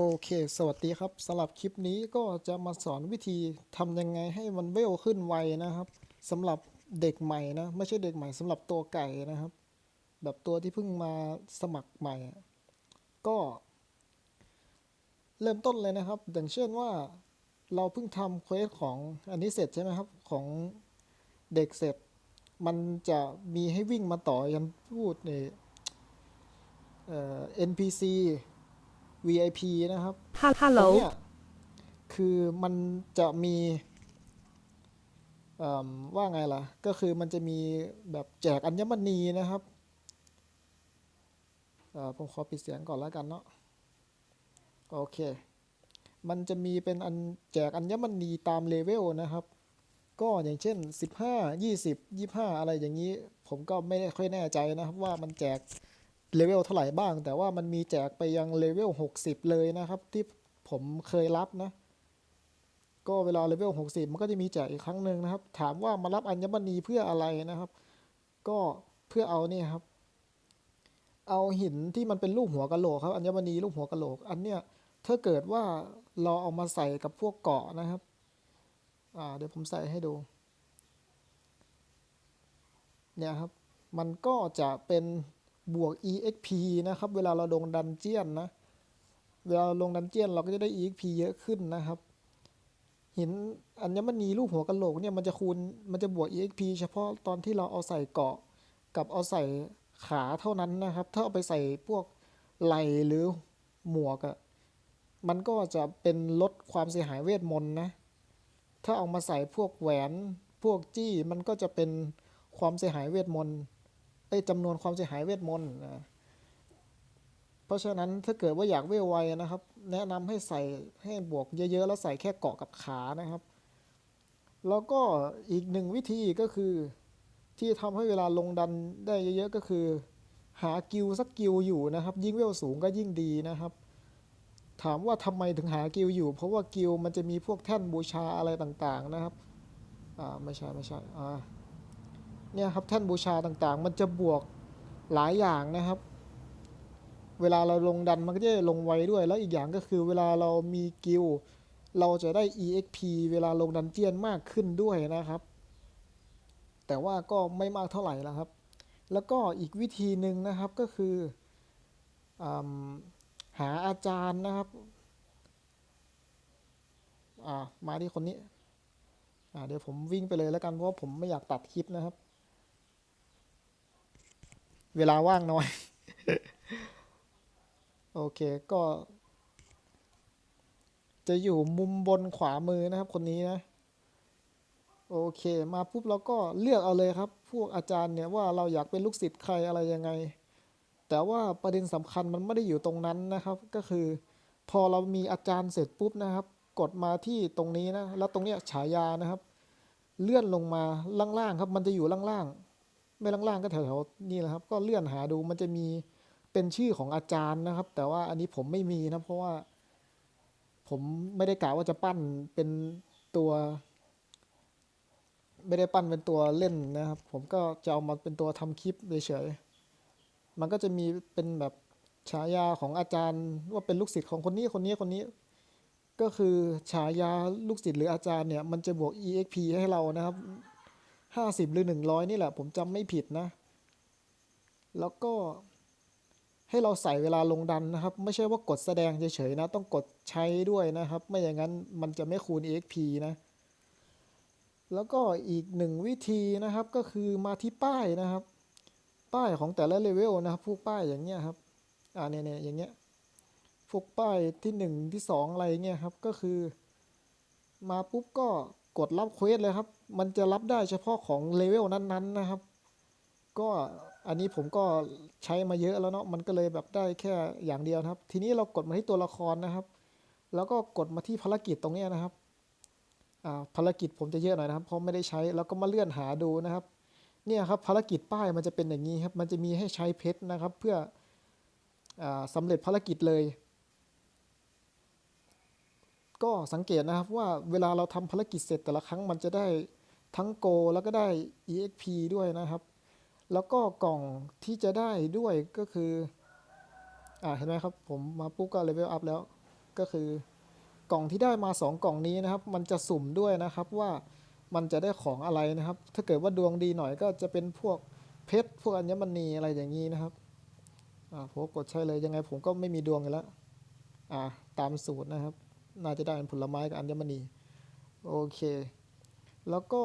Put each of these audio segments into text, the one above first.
โอเค สวัสดีครับสำหรับคลิปนี้ก็จะมาสอนวิธีทำยังไงให้มันเวลขึ้นไวนะครับสำหรับเด็กใหม่นะ ไม่ใช่เด็กใหม่สำหรับตัวไก่นะครับ แบบตัวที่เพิ่งมาสมัครใหม่ ก็ เริ่มต้นเลยนะครับ อย่างเช่นว่าเราเพิ่งทำเควสของอันนี้เสร็จใช่ไหมครับ ของเด็กเสร็จ มันจะมีให้วิ่งมาต่อยันพูดในเอ่อ NPC VIP นะครับตรง Hello เนี้ยคือมันจะมีเอิ่มว่าไงล่ะ ก็คือมันจะมีแบบแจกอัญมณีนะครับเอ่อผมขอปิดเสียงก่อนแล้วกันเนาะโอเค มันจะมีเป็นอันแจกอัญมณีตามเลเวลนะครับ ก็อย่างเช่น 15 20 25 อะไรอย่างนี้ ผมก็ไม่ได้ค่อยแน่ใจนะครับว่ามันแจก เลเวลเท่าไหร่บ้าง แต่ว่ามันมีแจกไปยังเลเวล60 เลยนะครับ ที่ผมเคยรับนะ ก็เวลาเลเวล60 มันก็จะมีแจกอีกครั้งหนึ่งนะครับ ถามว่ามารับอัญมณีเพื่ออะไรนะครับ ก็เพื่อเอาเนี่ยครับ เอาหินที่มันเป็นรูปหัวกะโหลกครับอัญมณีรูปหัวกะโหลก อันเนี้ยถ้าเกิดว่าเราเอามาใส่กับพวกเกาะนะครับ อ่า เดี๋ยวผมใส่ให้ดู เนี่ยครับ มันก็จะเป็น บวก exp นะครับ เวลาเราลงดันเจียนนะ เวลาลงดันเจียนเราก็จะได้ exp เยอะขึ้นนะครับหินอัญมณีรูปหัวกะโหลกเนี่ยมันจะคูณมันจะบวก exp เฉพาะตอนที่เราเอาใส่เกาะกับเอาใส่ขาเท่านั้นนะครับ ถ้าเอาไปใส่พวกไหลหรือหมวกอะมันก็จะเป็นลดความเสียหายเวทมนต์นะ ถ้าเอามาใส่พวกแหวนพวกจี้มันก็จะเป็นความเสียหายเวทมนต์ เอ้ยจำนวนความเสียหายเวทมนต์นะเพราะฉะนั้นถ้าเกิดว่าอยากเวลไวนะครับ แนะนำให้ใส่ให้บวกเยอะๆ แล้วใส่แค่เกาะกับขานะครับ แล้วก็อีกหนึ่งวิธีก็คือที่ทำให้เวลาลงดันได้เยอะๆก็คือ หากิลสักกิลอยู่นะครับ ยิ่งเวลสูงก็ยิ่งดีนะครับ ถามว่าทำไมถึงหากิลอยู่ เพราะว่ากิลมันจะมีพวกแท่นบูชาอะไรต่างๆนะครับอ่าไม่ใช่ไม่ใช่อ่า เนี่ยครับแท่นบูชาต่างๆ มันจะบวกหลายอย่างนะครับ เวลาเราลงดันมันก็จะลงไวด้วย แล้วอีกอย่างก็คือเวลาเรามีกิลเราจะได้ exp เวลาลงดันเจียนมากขึ้นด้วยนะครับ แต่ว่าก็ไม่มากเท่าไหร่แล้วครับ แล้วก็อีกวิธีหนึ่งนะครับก็คืออหาอาจารย์นะครับมาที่คนนี้เดี๋ยวผมวิ่งไปเลยแล้วกันเพราะผมไม่อยากตัดคลิปนะครับ เวลาว่างน้อย โอเคก็ จะอยู่มุมบนขวามือนะครับคนนี้นะ โอเค มาปุ๊บเราก็เลือกเอาเลยครับ พวกอาจารย์เนี่ยว่าเราอยากเป็นลูกศิษย์ใครอะไรยังไง แต่ว่าประเด็นสำคัญมันไม่ได้อยู่ตรงนั้นนะครับ ก็คือ พอเรามีอาจารย์เสร็จปุ๊บนะครับ กดมาที่ตรงนี้นะ แล้วตรงเนี้ยฉายานะครับ เลื่อนลงมาล่างๆครับ มันจะอยู่ล่างๆ ไม่ล่างๆก็แถวๆนี่แหละครับ ก็เลื่อนหาดูมันจะมีเป็นชื่อของอาจารย์นะครับ แต่ว่าอันนี้ผมไม่มีนะเพราะว่า ผมไม่ได้กะว่าจะปั้นเป็นตัว ไม่ได้ปั้นเป็นตัวเล่นนะครับ ผมก็จะเอามาเป็นตัวทำคลิปเฉยๆมันก็จะมีเป็นแบบฉายาของอาจารย์ว่าเป็นลูกศิษย์ของคนนี้คนนี้คนนี้ ก็คือฉายาลูกศิษย์หรืออาจารย์เนี่ย มันจะบวก exp ให้เรานะครับ ห้าสิบหรือหนึ่งร้อยนี่แหละ ผมจำไม่ผิดนะ แล้วก็ให้เราใส่เวลาลงดันนะครับ ไม่ใช่ว่ากดแสดงเฉยๆนะ ต้องกดใช้ด้วยนะครับ ไม่อย่างนั้นมันจะไม่คูณ exp นะ แล้วก็อีกหนึ่งวิธีนะครับก็คือมาที่ป้ายนะครับ ป้ายของแต่ละเลเวลนะครับ พวกป้ายอย่างเงี้ยครับ อ่าเนี่ยเนี่ยอย่างเงี้ยพวกป้ายที่หนึ่งที่สองอะไรเงี้ยครับ ก็คือ มาปุ๊บก็ กดรับเควสเลยครับ มันจะรับได้เฉพาะของเลเวลนั้นๆนะครับ ก็อันนี้ผมก็ใช้มาเยอะแล้วเนาะ มันก็เลยแบบได้แค่อย่างเดียวนะครับ ทีนี้เรากดมาที่ตัวละครนะครับ แล้วก็กดมาที่ภารกิจตรงนี้นะครับอ่าภารกิจผมจะเยอะหน่อยนะครับ เพราะไม่ได้ใช้ แล้วก็มาเลื่อนหาดูนะครับ เนี่ยครับภารกิจป้ายมันจะเป็นอย่างนี้ครับ มันจะมีให้ใช้เพชรนะครับ เพื่ออาสำเร็จภารกิจเลย ก็สังเกตนะครับว่าเวลาเราทำภารกิจเสร็จแต่ละครั้งมันจะได้ทั้งโกแล้วก็ได้ exp ด้วยนะครับ แล้วก็กล่องที่จะได้ด้วยก็คืออ่าเห็นไหมครับ ผมมาปุ๊บก็เลเวลอัพแล้วก็คือกล่องที่ได้มาสองกล่องนี้นะครับ มันจะสุ่มด้วยนะครับว่ามันจะได้ของอะไรนะครับ ถ้าเกิดว่าดวงดีหน่อยก็จะเป็นพวกเพชรพวกอัญมณีอะไรอย่างนี้นะครับอ่าผมกดใช้เลยยังไงผมก็ไม่มีดวงอยู่แล้วอ่าตามสูตรนะครับ น่าจะได้เป็นผลไม้กับอัญมณีโอเค แล้วก็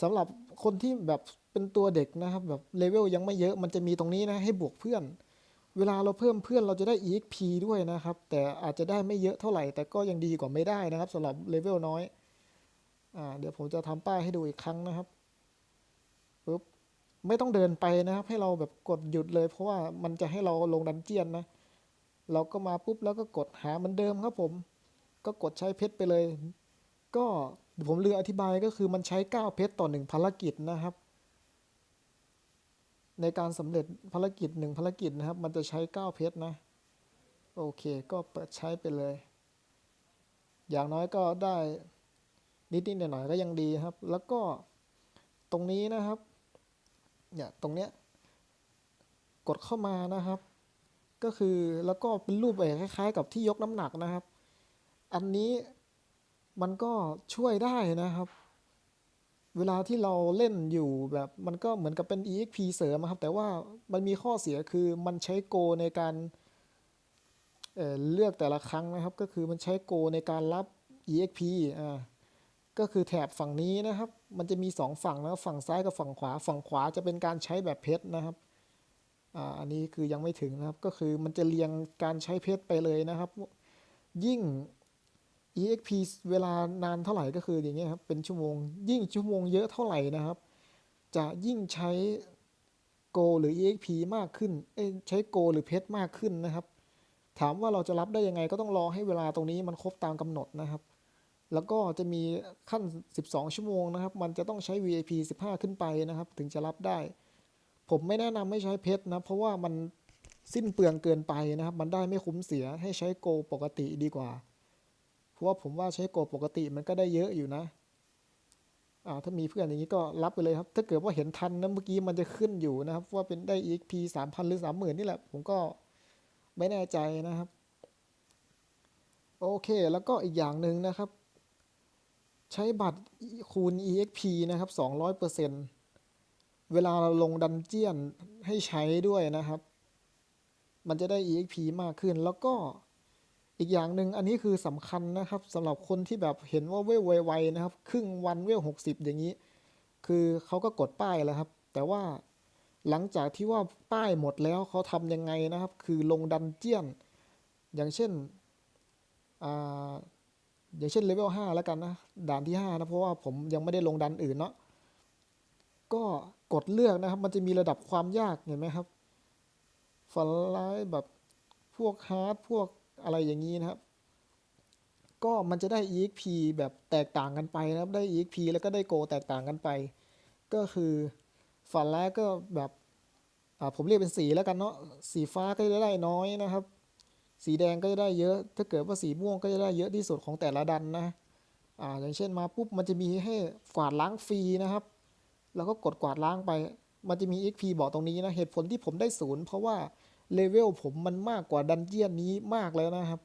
สำหรับคนที่แบบเป็นตัวเด็กนะครับ แบบเลเวลยังไม่เยอะมันจะมีตรงนี้นะให้บวกเพื่อน เวลาเราเพิ่มเพื่อนเราจะได้ EXP ด้วยนะครับ แต่อาจจะได้ไม่เยอะเท่าไหร่ แต่ก็ยังดีกว่าไม่ได้นะครับสำหรับเลเวลน้อยอ่าเดี๋ยวผมจะทำป้ายให้ดูอีกครั้งนะครับปุ๊บไม่ต้องเดินไปนะครับ ให้เราแบบกดหยุดเลย เพราะว่ามันจะให้เราลงดันเจียนนะ เราก็มาปุ๊บแล้วก็กดหาเหมือนเดิมครับผม ก็กดใช้เพชรไปเลย ก็ผมลืมอธิบายก็คือมันใช้ 9 เพชรต่อ 1 ภารกิจนะครับ ในการสำเร็จภารกิจหนึ่งภารกิจนะครับ มันจะใช้ 9 เพชรนะ โอเค ก็เปิดใช้ไปเลย อย่างน้อยก็ได้นิดๆหน่อยๆก็ยังดีครับ แล้วก็ตรงนี้นะครับ เนี่ยตรงเนี้ยกดเข้ามานะครับ ก็คือแล้วก็เป็นรูปแบบคล้าย ๆ กับที่ยกน้ำหนักนะครับ อันนี้มันก็ช่วยได้นะครับ เวลาที่เราเล่นอยู่แบบมันก็เหมือนกับเป็น EXP เสริมครับ แต่ว่ามันมีข้อเสียคือมันใช้โกในการเเลือกแต่ละครั้งนะครับ ก็คือมันใช้โกในการรับ EXP อ่าก็คือแถบฝั่งนี้นะครับ มันจะมีสองฝั่งนะฝั่งซ้ายกับฝั่งขวา ฝั่งขวาจะเป็นการใช้แบบเพชรนะครับ อ่า อันนี้คือยังไม่ถึงนะครับ ก็คือมันจะเรียงการใช้เพชรไปเลยนะครับ ยิ่ง EXP เวลานานเท่าไหร่ก็คืออย่างเงี้ยครับเป็นชั่วโมง ยิ่งชั่วโมงเยอะเท่าไหร่นะครับ จะยิ่งใช้โกหรือ EXP มากขึ้นใช้โกหรือเพชรมากขึ้นนะครับ ถามว่าเราจะรับได้ยังไงก็ต้องรอให้เวลาตรงนี้มันครบตามกำหนดนะครับ แล้วก็จะมีขั้น 12 ชั่วโมงนะครับ มันจะต้องใช้ VIP 15 ขึ้นไปนะครับ ถึงจะรับได้ ผมไม่แนะนำให้ใช้เพชรนะเพราะว่ามันสิ้นเปลืองเกินไปนะครับ มันได้ไม่คุ้มเสียให้ใช้โก ปกติดีกว่า เพราะว่าผมว่าใช้โกปกติมันก็ได้เยอะอยู่นะอ่าถ้ามีเพื่อนอย่างนี้ก็รับไปเลยครับ ถ้าเกิดว่าเห็นทันนะเมื่อกี้มันจะขึ้นอยู่นะครับ ว่าเป็นได้ EXP 3,000หรือ30,000นี่แหละ ผมก็ไม่แน่ใจนะครับ โอเค แล้วก็อีกอย่างหนึ่งนะครับ ใช้บัตรคูณ EXP นะครับ200%เวลาเราลงดันเจียนให้ใช้ด้วยนะครับ มันจะได้ EXP มากขึ้นแล้วก็ อีกอย่างหนึ่งอันนี้คือสำคัญนะครับสำหรับคนที่แบบเห็นว่าเวลไวๆนะครับ ครึ่งวันเวล60อย่างนี้ คือเขาก็กดป้ายแล้วครับ แต่ว่าหลังจากที่ว่าป้ายหมดแล้วเขาทำยังไงนะครับ คือลงดันเจียน อย่างเช่นอ่าอย่างเช่นเลเวล5แล้วกันนะด่านที่5นะเพราะว่าผมยังไม่ได้ลงดันอื่นเนาะก็กดเลือกนะครับ มันจะมีระดับความยากเห็นไหมครับฝันร้ายแบบพวกฮาร์ดพวก อะไรอย่างนี้นะครับ ก็มันจะได้ EXP แบบแตกต่างกันไปนะครับ ได้ EXP แล้วก็ได้โกแตกต่างกันไป ก็คือฝันแร้ายก็แบบผมเรียกเป็นสีแล้วกันเนาะสีฟ้าก็จะได้น้อยนะครับ สีแดงก็จะได้เยอะ ถ้าเกิดว่าสีม่วงก็จะได้เยอะที่สุดของแต่ละดันนะอ่าอย่างเช่นมาปุ๊บมันจะมีให้กวาดล้างฟรีนะครับ แล้วก็กดกวาดล้างไป มันจะมี XP บอกตรงนี้นะ เหตุผลที่ผมได้ศูนย์เพราะว่า เลเวลผมมันมากกว่าดันเจียนนี้มากแล้วนะครับ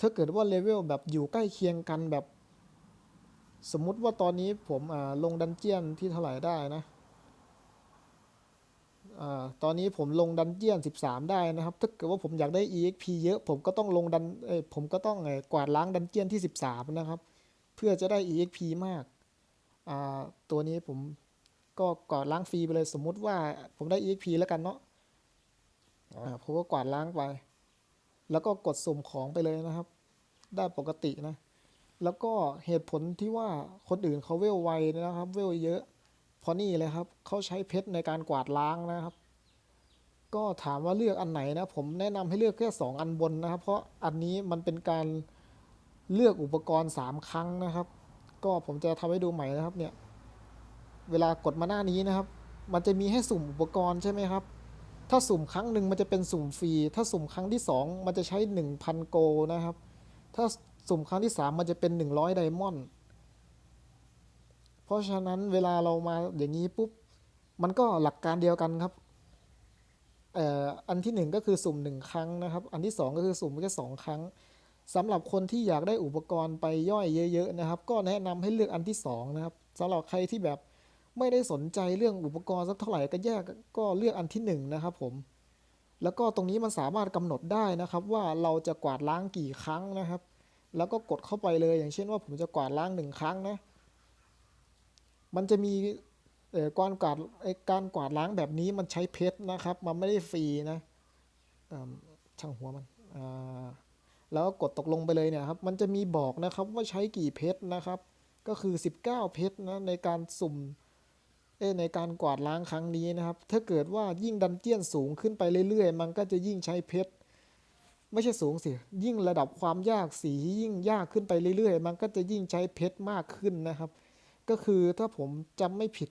ถ้าเกิดว่าเลเวลแบบอยู่ใกล้เคียงกันแบบ สมมุติว่าตอนนี้ผมลงดันเจียนที่เท่าไหร่ได้นะอตอนนี้ผมลงดันเจียน 13 ได้นะครับ ถ้าเกิดว่าผมอยากได้ EXP เยอะ ผมก็ต้องลงดันผมก็ต้องกวาดล้างดันเจียนที่ 13 นะครับ เพื่อจะได้ EXP มาก ตัวนี้ผมก็กวาดล้างฟรีไปเลย สมมุติว่าผมได้ EXP แล้วกันเนาะ ผมก็กวาดล้างไป แล้วก็กดสุ่มของไปเลยนะครับ ได้ปกตินะ แล้วก็เหตุผลที่ว่าคนอื่นเขาเวลไวนะครับ เวลเยอะพราะนี่เลยครับ เขาใช้เพชรในการกวาดล้างนะครับ ก็ถามว่าเลือกอันไหนนะ ผมแนะนำให้เลือกแค่ 2 อันบนนะครับ เพราะอันนี้มันเป็นการเลือกอุปกรณ์ 3 ครั้งนะครับ ก็ผมจะทำให้ดูใหม่นะครับเนี่ย เวลากดมาหน้านี้นะครับ มันจะมีให้สุ่มอุปกรณ์ใช่ไหมครับ ถ้าสุ่มครั้งหนึ่งมันจะเป็นสุ่มฟรี ถ้าสุ่มครั้งที่ 2 มันจะใช้ 1,000 โกลนะครับ ถ้าสุ่มครั้งที่ 3 มันจะเป็น 100 ไดมอนด์ เพราะฉะนั้นเวลาเรามาอย่างนี้ปุ๊บ มันก็หลักการเดียวกันครับเอ่ออันที่หนึ่งก็คือสุ่มหนึ่งครั้งนะครับ อันที่สองก็คือสุ่มแค่สองครั้งสำหรับคนที่อยากได้อุปกรณ์ไปย่อยเยอะ ๆ นะครับ ก็แนะนำให้เลือกอันที่สองนะครับสำหรับใครที่แบบ ไม่ได้สนใจเรื่องอุปกรณ์สักเท่าไหร่ก็แยกก็เลือกอันที่หนึ่งนะครับผมแล้วก็ตรงนี้มันสามารถกำหนดได้นะครับ ว่าเราจะกวาดล้างกี่ครั้งนะครับ แล้วก็กดเข้าไปเลยอย่างเช่นว่าผมจะกวาดล้างหนึ่งครั้งนะ มันจะมีการกวาดการกวาดล้างแบบนี้มันใช้เพชรนะครับ มันไม่ได้ฟรีนะช่างหัวมันแล้วก็กดตกลงไปเลยเนี่ยครับ มันจะมีบอกนะครับว่าใช้กี่เพชรนะครับ ก็คือ 19 เพชรนะในการสุ่ม ในการกวาดล้างครั้งนี้นะครับ ถ้าเกิดว่ายิ่งดันเจียนสูงขึ้นไปเรื่อยๆ มันก็จะยิ่งใช้เพชร ไม่ใช่สูงสิ ยิ่งระดับความยากสียิ่งยากขึ้นไปเรื่อยๆ มันก็จะยิ่งใช้เพชรมากขึ้นนะครับ ก็คือถ้าผมจำไม่ผิด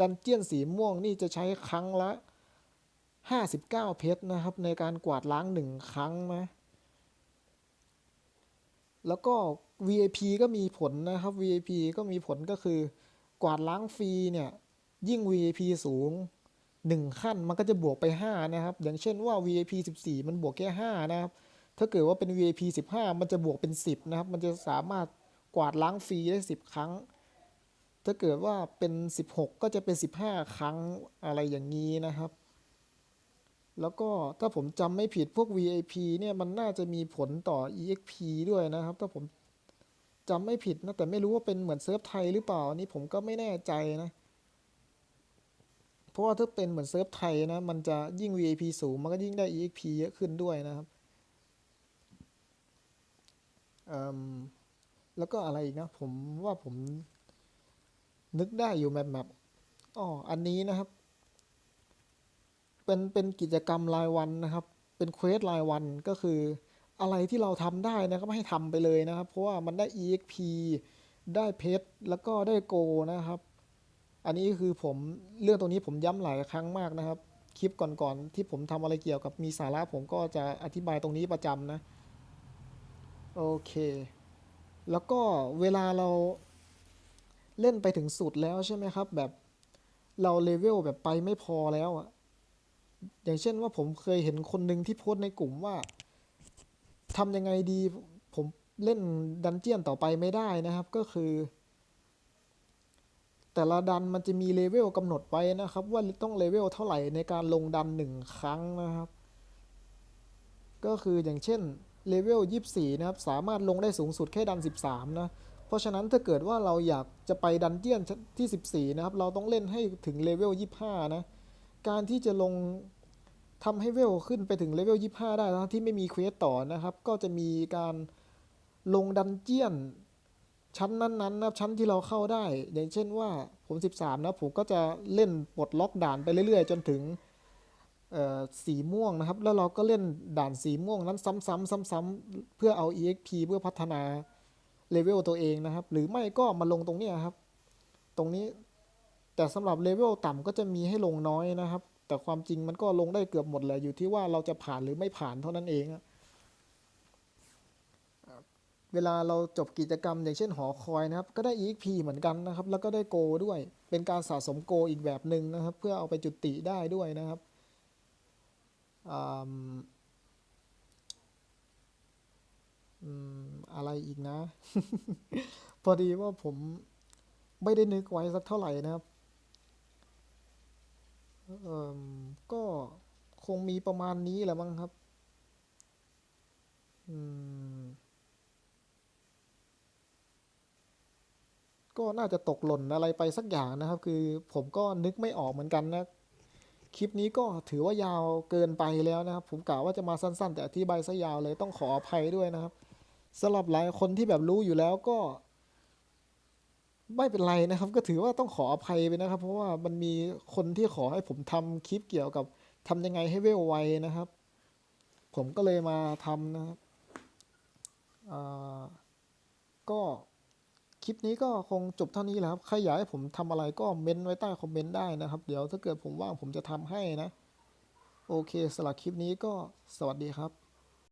ดันเจียนสีม่วงนี่จะใช้ครั้งละ 59 เพชรนะครับ ในการกวาดล้างหนึ่งครั้งนะแล้วก็ VIP ก็มีผลนะครับ VIP ก็มีผลก็คือ กวาดล้างฟรีเนี่ยยิ่ง VIP สูง 1 ขั้นมันก็จะบวกไป 5 นะครับ อย่างเช่นว่า VIP 14 มันบวกแค่ 5 นะครับ ถ้าเกิดว่าเป็น VIP 15 มันจะบวกเป็น 10 นะครับ มันจะสามารถกวาดล้างฟรีได้ 10 ครั้ง ถ้าเกิดว่าเป็น 16 ก็จะเป็น 15 ครั้งอะไรอย่างนี้นะครับ แล้วก็ถ้าผมจำไม่ผิดพวก VIP เนี่ยมันน่าจะมีผลต่อ EXP ด้วยนะครับ ถ้าผม จำไม่ผิดนะ แต่ไม่รู้ว่าเป็นเหมือนเซิร์ฟไทยหรือเปล่า อันนี้ผมก็ไม่แน่ใจนะ เพราะว่าถ้าเป็นเหมือนเซิร์ฟไทยนะ มันจะยิ่ง VIP สูง มันก็ยิ่งได้ EXP เยอะขึ้นด้วยนะครับแล้วก็อะไรอีกนะ ผมว่าผมนึกได้อยู่แมปแมปอ๋ออันนี้นะครับ เป็นเป็นกิจกรรมรายวันนะครับ เป็นเควสรายวันก็คือ อะไรที่เราทำได้นะครับให้ทำไปเลยนะครับ เพราะว่ามันได้ EXP ได้เพชรแล้วก็ได้โกนะครับ อันนี้คือผมเรื่องตรงนี้ผมย้ำหลายครั้งมากนะครับ คลิปก่อนๆที่ผมทำอะไรเกี่ยวกับมีสาระผมก็จะอธิบายตรงนี้ประจำนะ โอเค แล้วก็เวลาเราเล่นไปถึงสุดแล้วใช่ไหมครับ แบบเราเลเวลแบบไปไม่พอแล้วอะอย่างเช่นว่าผมเคยเห็นคนหนึ่งที่โพสในกลุ่มว่า ทำยังไงดีผมเล่นดันเจียนต่อไปไม่ได้นะครับก็คือ แต่ละดันมันจะมีเลเวลกำหนดไว้นะครับ ว่าต้องเลเวลเท่าไหร่ในการลงดันหนึ่งครั้งนะครับ ก็คืออย่างเช่นเลเวล24 นะครับ สามารถลงได้สูงสุดแค่ดัน 13 นะ เพราะฉะนั้นถ้าเกิดว่าเราอยากจะไปดันเจียนที่ 14 นะครับ เราต้องเล่นให้ถึงเลเวล25 นะ การที่จะลง ทำให้เวลขึ้นไปถึงเลเวล25 ได้นะที่ไม่มีเควสต่อนะครับ ก็จะมีการลงดันเจียนชั้นนั้นๆนะครับชั้นที่เราเข้าได้ อย่างเช่นว่าผม 13 นะผมก็จะเล่นปลดล็อกด่านไปเรื่อยๆ จนถึงสีม่วงนะครับ แล้วเราก็เล่นด่านสีม่วงนั้นซ้ำๆซ้ำๆเพื่อเอา EXP เพื่อพัฒนาเลเวลตัวเองนะครับ หรือไม่ก็มาลงตรงนี้ครับ ตรงนี้แต่สำหรับเลเวลต่ำก็จะมีให้ลงน้อยนะครับ แต่ความจริงมันก็ลงได้เกือบหมดแหละอยู่ที่ว่าเราจะผ่านหรือไม่ผ่านเท่านั้นเองเวลาเราจบกิจกรรมอย่างเช่นหอคอยนะครับ ก็ได้ EXP เหมือนกันนะครับ แล้วก็ได้โกด้วย เป็นการสะสมโกอีกแบบหนึ่งนะครับ เพื่อเอาไปจุติได้ด้วยนะครับอะไรอีกนะ พอดีว่าผมไม่ได้นึกไว้สักเท่าไหร่นะครับ เอ่มก็คงมีประมาณนี้แหละมั้งครับ อืม ก็น่าจะตกหล่นอะไรไปสักอย่างนะครับ คือผมก็นึกไม่ออกเหมือนกันนะ คลิปนี้ก็ถือว่ายาวเกินไปแล้วนะครับ ผมกะว่าจะมาสั้น ๆ แต่อธิบายซะยาวเลยต้องขออภัยด้วยนะครับสำหรับหลายคนที่แบบรู้อยู่แล้วก็ ไม่เป็นไรนะครับ ก็ถือว่าต้องขออภัยไปนะครับ เพราะว่ามันมีคนที่ขอให้ผมทำคลิปเกี่ยวกับทำยังไงให้เวลไวนะครับ ผมก็เลยมาทำนะครับก็คลิปนี้ก็คงจบเท่านี้แล้วครับใครอยากให้ผมทำอะไรก็เม้นไว้ใต้คอมเมนต์ได้นะครับ เดี๋ยวถ้าเกิดผมว่างผมจะทำให้นะ โอเคสำหรับคลิปนี้ก็สวัสดีครับ